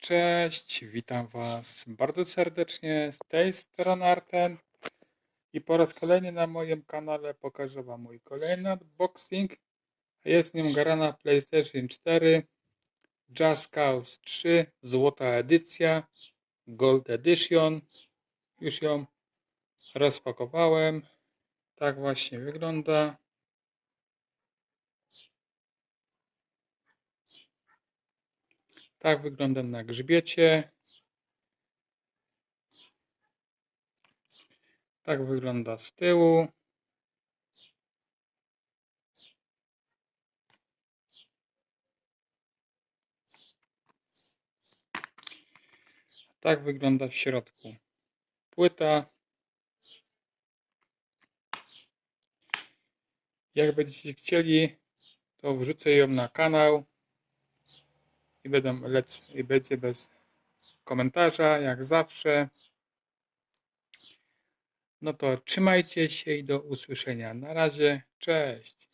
Cześć, witam Was bardzo serdecznie z tej strony Arten i po raz kolejny na moim kanale pokażę Wam mój kolejny unboxing. Jest nim gra na PlayStation 4 Just Cause 3 złota edycja Gold Edition. Już ją rozpakowałem. Tak właśnie wygląda. Tak wygląda na grzbiecie. Tak wygląda z tyłu. Tak wygląda w środku płyta. Jak będziecie chcieli, to wrzucę ją na kanał i, będą lec, i będzie bez komentarza, jak zawsze. No to trzymajcie się i do usłyszenia. Na razie, cześć.